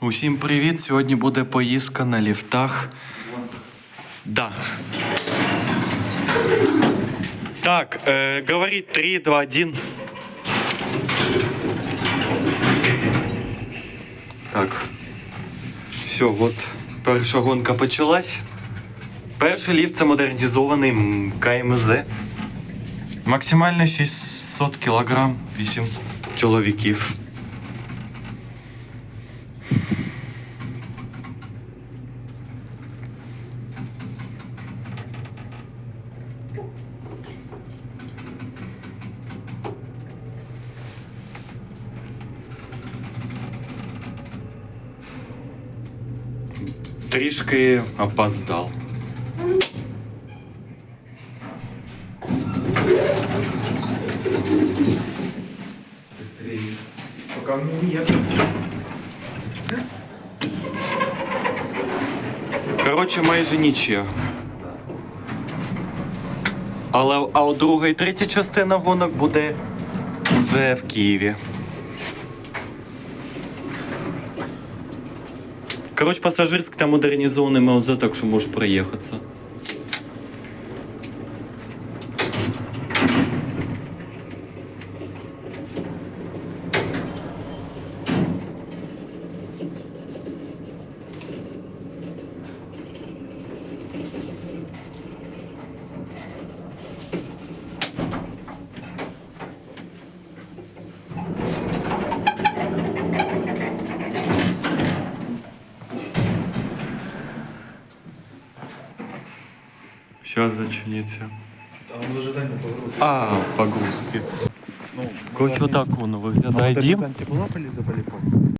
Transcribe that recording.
Усім привіт! Сьогодні буде поїздка на ліфтах. Да. Так, э, говорит 3, 2, 1. Так. Все, от перша гонка почалась. Перший ліфт це модернізований КМЗ. Максимально 600 кг, 8 чоловіків. Трішки опоздав. Пока мне нет. Коротше, майже нічого. Але а от друга і третя частина гонок буде вже в Києві. Коротше, пасажирський та модернізований МЛЗ, так що можеш проїхатися. Сейчас зачинится. Там он в ожидании погрузки. А, погрузки. Ну, Коротше, отак воно виглядає дім. Полезла по